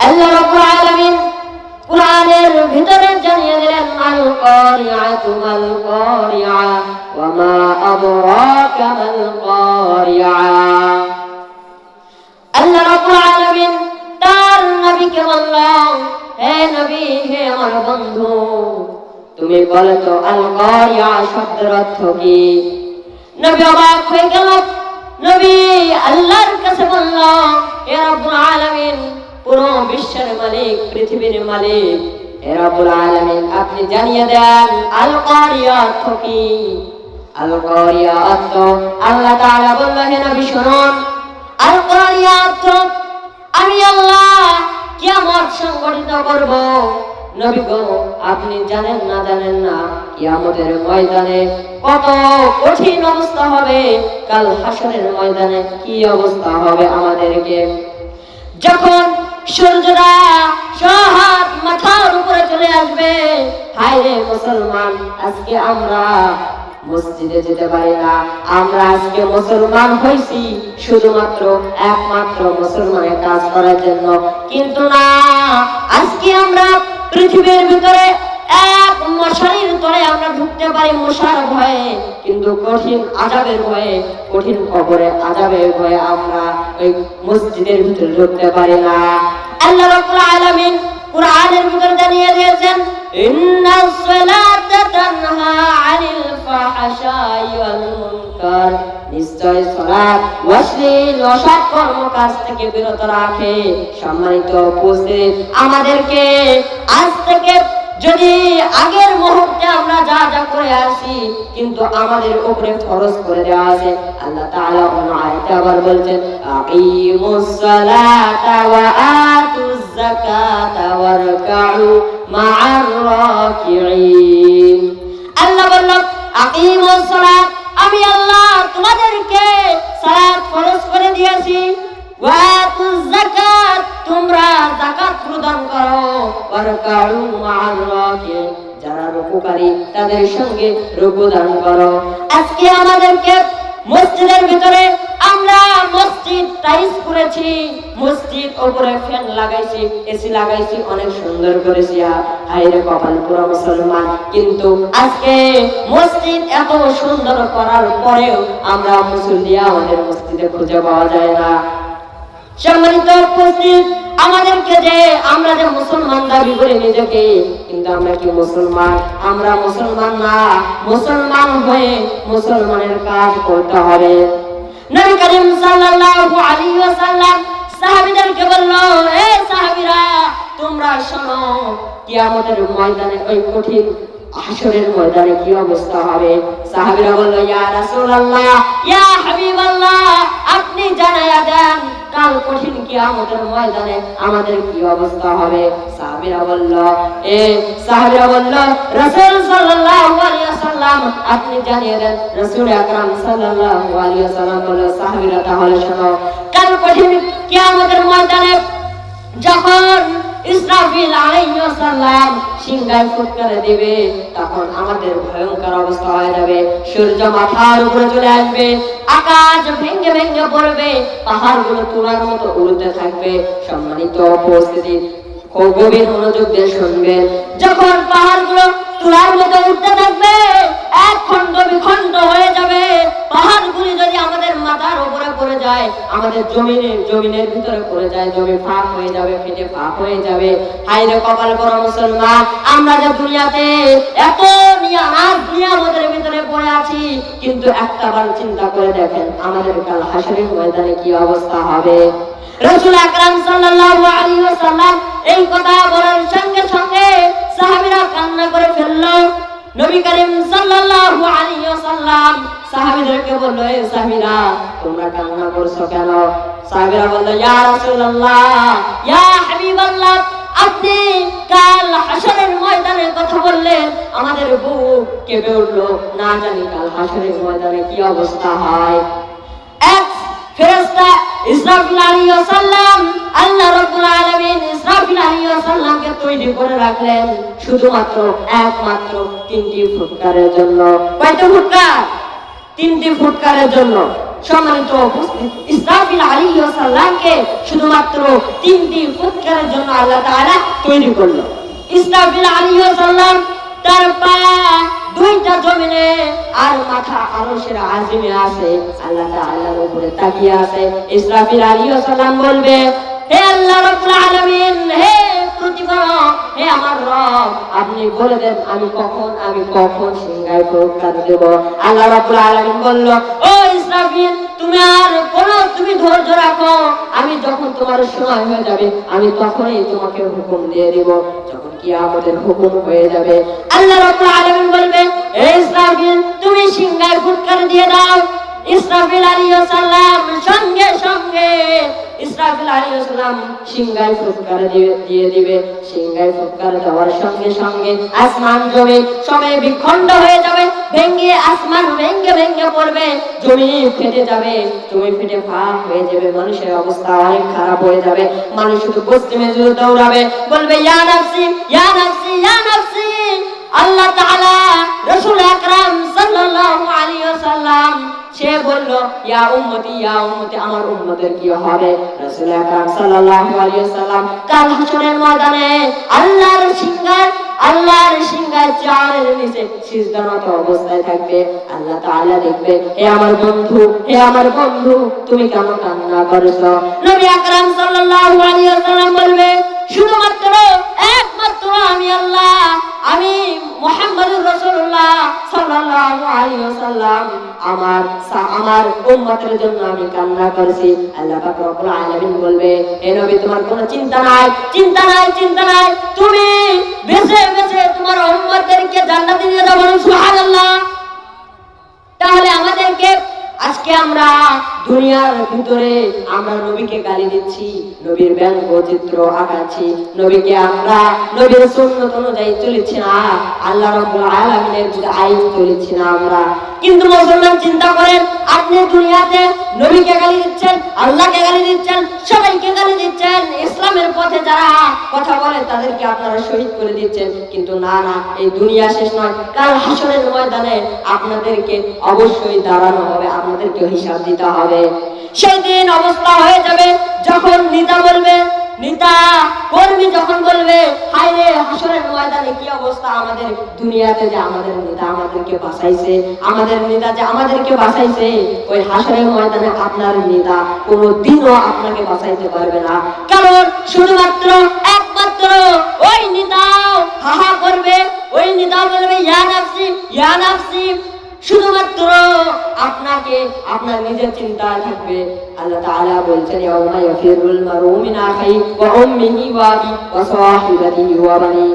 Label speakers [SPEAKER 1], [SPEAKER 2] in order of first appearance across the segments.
[SPEAKER 1] আল্লাহ রাব্বুল আলামিন কুরআনের ভিতরে জানিয়ে দিলেন আল কারিআতু মাল কারিআ। ওয়া মা আদরাকা মাল কারিআ আল্লাহ হে নবী, হে আমার বন্ধু, তুমি বলো তো আল কারিআ শব্দের অর্থ কি? নবী অবাক হয়ে গেল। নবী আল্লাহর কাছে বলল হে রাব্বুল পুরো বিশ্বের মালিক, পৃথিবীর মালিক। আলামিন, আপনি জানিয়ে দেন আল অর্থ কি? আল অর্থ, আল্লাহ বলল আল অর্থ, আমি আল্লাহ কিয়ামত সংগঠিত করব। আপনি জানেন না জানেন না, কিয়ামতের ময়দানে কত কঠিন অবস্থা হবে। কাল হাসরের ময়দানে কি অবস্থা হবে আমাদেরকে? যখন সূর্যরা সহাত মাথার উপরে চলে আসবে। হায় রে মুসলমান, আজকে আমরা মসজিদে যেতে পারি না। আমরা আজকে মুসলমান হয়েছি শুধুমাত্র একমাত্র মুসলমানের কাজ করার জন্য। কিন্তু না, আজকে আমরা পৃথিবীর ভিতরে আমরা ঢুকতে পারি মশার ভয়ে, কিন্তু কঠিন আজাবের ভয়ে, কঠিন কবরে আজাবের ভয়ে আমরা ওই মসজিদের ভিতরে ঢুকতে পারি না। আল্লাহ রাব্বুল আলামিন ভিতরে জানিয়ে দিয়েছেন তানহা আনিল ফাহশাই ওয়াল মুনকার। নিশ্চয় অশ্লীল থেকে বিরত রাখে। সম্মানিত উপস্থিত আমাদেরকে আজ থেকে যদি আগের মুহূর্তে আমরা যা যা করে আসি, কিন্তু আমাদের উপরে ফরজ করে দেওয়া আছে। আল্লাহ তাআলা অন্য আয়াতে আবার বলছেন, আকিমুস সালাতা ওয়া আতুজ যাকাতা ওয়ারকাউ মা'আর রাকিঈন। আল্লাহ বলল, আকিমুস সালাত, আমি আল্লাহ তোমাদেরকে সালাত ফরজ করে দিয়েছি। ওয়াতুজ যাকাত তোমরা যাকাত প্রদান করো। ওয়ারকাউ রাকিঈন যারা রুকুকারী তাদের সঙ্গে রুকু দান করো। আজকে আমাদেরকে মসজিদের ভিতরে আমরা মসজিদ টাইস করেছি। মসজিদ উপরে ফ্যান লাগাইছি এসি লাগাইছি, অনেক সুন্দর করেছি। হাইরে কপাল, পুরো মুসলমান। কিন্তু আজকে মসজিদ এত সুন্দর করার পরেও আমরা মুসল্লিয়া আমাদের মসজিদে খুঁজে পাওয়া যায় না। সম্মানিত উপস্থিত, আমাদেরকে যে আমরা যে মুসলমান দাবি করি নিজেকে, কিন্তু আমরা কি মুসলমান? আমরা মুসলমান না, মুসলমান হয়ে মুসলমানের কাজ করতে হবে। নবী করিম সাল্লাল্লাহু আলাইহি ওয়াসাল্লাম সাহাবীদেরকে বলল, এ সাহাবীরা, তোমরা শোনো, কিয়ামতের ময়দানে ওই কঠিন হাসরের ময়দানে কি অবস্থা হবে? সাহাবীরা বলল, ইয়া রাসূলুল্লাহ, ইয়া হাবিবাল্লাহ, আপনি জানায়া দেন, কাল কঠিন কিয়ামতের ময়দানে আমাদের কি অবস্থা হবে? সাহাবীরা বলল, এ সাহাবীরা বলল, রাসূল সাল্লাল্লাহু আলাইহি ওয়াসাল্লাম, আপনি জানিয়ে দেন, রাসূল আকরাম সাল্লাল্লাহু আলাইহি ওয়াসাল্লাম বলল, সাহাবীরা, তাহলে শোনো, কাল কঠিন কিয়ামতের ময়দানে যখন ইসরাফিল আলাইহিস সালাম সিংহায় ফুৎকারে দিবে, তখন আমাদের ভয়ঙ্কর অবস্থা হয়ে যাবে। সূর্য মাথার উপরে চলে আসবে, আকাশ ভেঙে ভেঙে পড়বে, পাহাড়গুলো তোরার মতো উড়তে থাকবে। সম্মানিত উপস্থিতি গভীর মনোযোগ দিয়ে শুনবেন। যখন পাহাড়গুলো তুলার মতো উঠতে থাকবে, এক খণ্ড বিখণ্ড হয়ে যাবে। পাহাড়গুলি যদি আমাদের মাথার উপরে পড়ে যায়, আমাদের জমিনের জমিনের ভিতরে পড়ে যায়, জমি ফাঁক হয়ে যাবে, ফেটে ফাঁক হয়ে যাবে। হাইরে কপাল বড় মুসলমান, আমরা যে দুনিয়াতে এত নিয়ামাত নিয়ামতের ভিতরে পড়ে আছি, কিন্তু একটা বার চিন্তা করে দেখেন, আমাদের কাল হাসরের ময়দানে কি অবস্থা হবে? রসুল আকরাম সাল্লাল্লাহু আলাইহি ওয়াসাল্লাম এই কথা বলার বলল, এ সাহাবীরা তোমরা কান্না করছ কেন? সাহাবীরা বলল, ইয়া রাসূলুল্লাহ, ইয়া হাবিবাল্লাহ, আপনি কাল হাসরের ময়দানের কথা বললেন। আমাদের বুক কেঁপে উঠল। না জানি কাল হাসরের ময়দানে কি অবস্থা হয়। এক ফেরেশতা ইসরাফিল আলাইহিস সালাম আল্লাহ রাব্বুল আলামিন ইসরাফিল আলাইহিস সালামকে তৈরি করে রাখলেন শুধুমাত্র একমাত্র তিনটি ফুটকারের জন্য। কয়টা ফুটকার তিনটি ফুটকারের জন্য সম্মানিত ইসরাফিল আলী সাল্লামকে শুধুমাত্র তিনটি ফুৎকারের জন্য আল্লাহ তাআলা তৈরি করল। ইসরাফিল আলী সাল্লাম তার পা দুইটা জমিনে আর মাথা আরশের আজিমে আছে, আল্লাহ তাআলার উপরে তাকিয়ে আছে। ইসরাফিল আলাইহিস সালাম বলবে, হে আল্লাহ রাব্বুল হে আপনি বলে দেন আমি কখন আমি কখন সিংহায় প্রকার দেব? আল্লাহ রাব্বুল আলামিন বলল, ও ইসরাফিল, তুমি আর কোন, তুমি ধৈর্য রাখো। আমি যখন তোমার সময় হয়ে যাবে, আমি তখনই তোমাকে হুকুম দিয়ে দিব, যখন কিয়ামতের হুকুম হয়ে যাবে। আল্লাহ রাব্বুল আলামিন বলবে হে ইসরাফিল, তুমি সিংহায় ফুটকার দিয়ে দাও। ইসরাফিল আলাইহিস সালাম সঙ্গে সঙ্গে ইসরাফিল আলাইহিস সালাম সিংহায় ফুটকার দিয়ে দিবে। সিংহায় ফুটকার দেওয়ার সঙ্গে সঙ্গে আসমান জমি সবে বিখণ্ড হয়ে যাবে। ভেঙ্গে আসমান ভেঙ্গে ভেঙ্গে পড়বে। জমি ফেটে যাবে। জমি ফেটে ফাঁক হয়ে যাবে। মানুষের অবস্থা অনেক খারাপ হয়ে যাবে। মানুষ শুধু পশ্চিমে শুধু দৌড়াবে। বলবে, ইয়া নাফসি ইয়া নাফসি ইয়া নাফসি। আল্লাহ তাআলা আকরাম সাল্লাল্লাহু আলাইহি ওয়াসাল্লাম, সে বলল, ইয়া উম্মতি ইয়া উম্মতি, আমার উম্মতের কি হবে? রাসূল আকরাম সাল্লাল্লাহু আলাইহি ওয়াসাল্লাম কাল হাসরের ময়দানে আল্লাহর সিংহায় আল্লাহর সিংহায় নিচে সিজদানত অবস্থায় থাকবে। আল্লাহ তাআলা দেখবে, হে আমার বন্ধু, হে আমার বন্ধু, তুমি কেন কান্না করেছ? নবী আকরাম সাল্লাল্লাহু আলাইহি ওয়াসাল্লাম বলবে, শুধুমাত্র একমাত্র আমি আল্লাহ আমি মুহাম্মদুর রাসূলুল্লাহ সাল্লাল্লাহু আলাইহি ওয়াসাল্লাম, আমার আমার উম্মতের জন্য আমি কান্না করেছি। আল্লাহ পাক রব্বুল আলামিন বলবে হে নবী, তোমার কোনো চিন্তা নাই চিন্তা নাই চিন্তা নাই। তুমি বেঁচে বেঁচে তোমার উম্মতদেরকে জান্নাতে নিয়ে যাব সুবহানাল্লাহ। তাহলে আমাদেরকে আজকে আমরা দুনিয়ার ভিতরে আমরা নবীকে গালি দিচ্ছি, নবীর ব্যঙ্গ চিত্র আঁকাচ্ছি, নবীকে আমরা নবীর সুন্নত অনুযায়ী চলেছি না, আল্লাহ রাব্বুল আলামিনের যে আইন চলেছি না আমরা। কিন্তু মুসলমান চিন্তা করেন, আপনি দুনিয়াতে নবীকে গালি দিচ্ছেন, আল্লাহকে গালি দিচ্ছেন, সবাইকে গালি দিচ্ছেন ইসলামের পথে যারা কথা বলে তাদেরকে আপনারা শহীদ করে দিচ্ছেন। কিন্তু না না, এই দুনিয়া শেষ নয়। কাল হাসরের ময়দানে আপনাদেরকে অবশ্যই দাঁড়ানো হবে আপনাদেরকে হিসাব দিতে হবে। সেই দিন অবস্থা হয়ে যাবে, যখন নেতা বলবে, নেতা কর্মী যখন বলবে ময়দানে কি অবস্থা আমাদের দুনিয়াতে যে আমাদের নেতা আমাদেরকে বাঁচাইছে, আমাদের নেতা যে আমাদেরকে বাঁচাইছে? ওই হাসরের ময়দানে আপনার নেতা কোনো দিনও আপনাকে বাঁচাইতে পারবে না। কারণ শুধুমাত্র একমাত্র ওই নিদাও হাহা করবে, ওই নিদাও বলবে, ইয়া নাফসি ইয়া নাফসি। শুধুমাত্র আপনাকে, আপনার নিজের চিন্তা থাকবে। আল্লাহ তাআলা বলছেন, ইয়াউমা ইয়াফিরুল মারউ মিন আখি ওয়া উম্মিহি ওয়া আবি ওয়া সাহিবাতিহি ওয়া বানি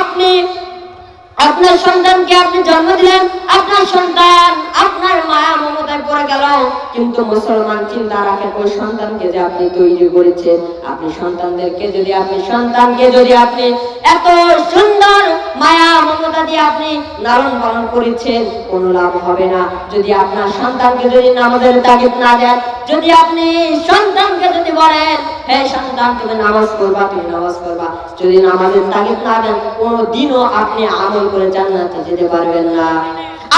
[SPEAKER 1] আপনি আপনার সন্তানকে আপনি জন্ম দিলেন, আপনার সন্তান আপনার মায়া মমতায় পড়ে গেল। কিন্তু মুসলমান চিন্তা রাখেন, ওই সন্তানকে যে আপনি তৈরি করেছেন, আপনি সন্তানদেরকে যদি আপনি সন্তানকে যদি আপনি এত সুন্দর মায়া মমতা দিয়ে আপনি লালন পালন করেছেন, কোনো লাভ হবে না। যদি আপনার সন্তানকে যদি নামাজের তাগিদ না দেন যদি আপনি সন্তানকে যদি বলেন, হে সন্তান, তুমি নামাজ পড়বা, তুমি নামাজ পড়বা। যদি নামাজের তাগিদ না দেন, কোনো দিনও আপনি আমল করে জান্নাতে যেতে পারবেন না।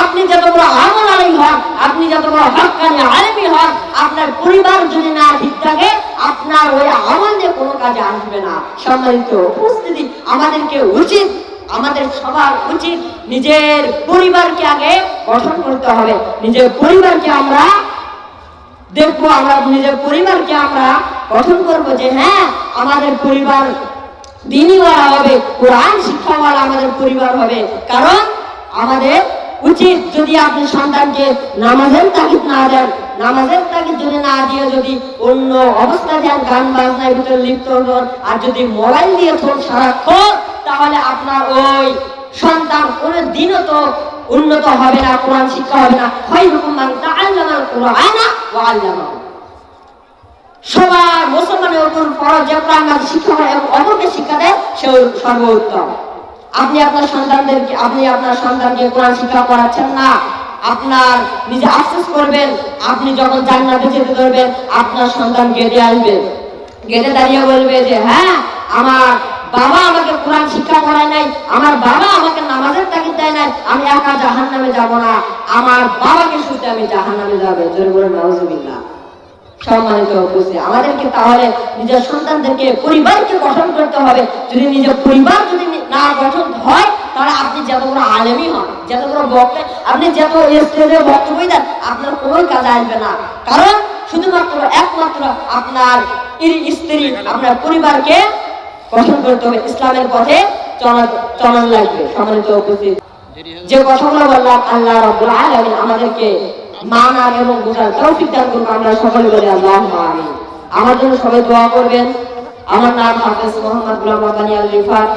[SPEAKER 1] আপনি যত বড় আমল আলী হন, আপনি যত বড় হকানি আলেমি হন, আপনার পরিবার যদি না ঠিক থাকে, আপনার ওই আমল দিয়ে কোনো কাজে আসবে না। সম্মানিত উপস্থিতি, আমাদেরকে উচিত, আমাদের সবার উচিত নিজের পরিবারকে আগে গঠন করতে হবে। নিজের পরিবারকে আমরা দেখব আমরা নিজের পরিবারকে আমরা গঠন করব যে হ্যাঁ আমাদের পরিবার দিনীওয়ালা হবে, কোরআন শিক্ষাওয়ালা আমাদের পরিবার হবে। কারণ আমাদের উচিত যদি আপনি সন্তানকে নামাজের তাগিদ না দেন, নামাজের তাগিদ যদি না দিয়ে যদি অন্য অবস্থা দেন, গান বাজনার ভিতরে লিপ্ত হন, আর যদি মোবাইল দিয়ে থোন সারাক্ষণ, তাহলে আপনার ওই সন্তান কোনো দিনও তো উন্নত হবে না, কোরআন শিক্ষা হবে না। হুকুম মান তাআল্লামাল কুরআনা ওয়া আল্লামাহু। সবার মুসলমানের উপর ফরজ যে কোরআন শিক্ষা হয় এবং অপরকে শিক্ষা দেয়, সে সর্বোত্তম। আপনি আপনার সন্তানদেরকে, আপনি আপনার সন্তানকে কোরআন শিক্ষা করাচ্ছেন না। আপনার নিজে আফসোস করবেন, আপনি যখন জান্নাতে যেতে ধরবেন, আপনার সন্তান গেটে আসবে। গেটে দাঁড়িয়ে বলবে যে হ্যাঁ আমার বাবা আমাকে কোরআন শিক্ষা করায় নাই, আমার বাবা আমাকে নামাজের তাগিদ দেয় নাই, আমি একা জাহান নামে যাব না, আমার বাবাকে শুনতে আমি জাহান নামে যাবে। জোরে বলে নাউজুবিল্লাহ। সম্মানিত উপস্থিত, আমাদেরকে তাহলে নিজের সন্তানদেরকে, পরিবারকে গঠন করতে হবে। যদি নিজের পরিবার যদি না গঠন হয়, তাহলে আপনি যত বড় আলেমই হন, যত বড় আপনি যত স্টেজে দেন, আপনার কোনো কাজে আসবে না। কারণ, শুধুমাত্র, একমাত্র আপনার স্ত্রী, আপনার পরিবারকে গঠন করতে হবে। ইসলামের পথে চলা চলন লাগবে। সম্মানিত উপস্থিত, যে কথাগুলো বললাম, আল্লাহ রব্বুল আলামিন আমাদেরকে মানার এবং বোঝার তৌফিক দান আমরা সকলে আল্লাহ আমার জন্য সবাই দোয়া করবেন। আমার নাম হাফেজ মোহাম্মদ গুলাম রাব্বানি আল রিফাত।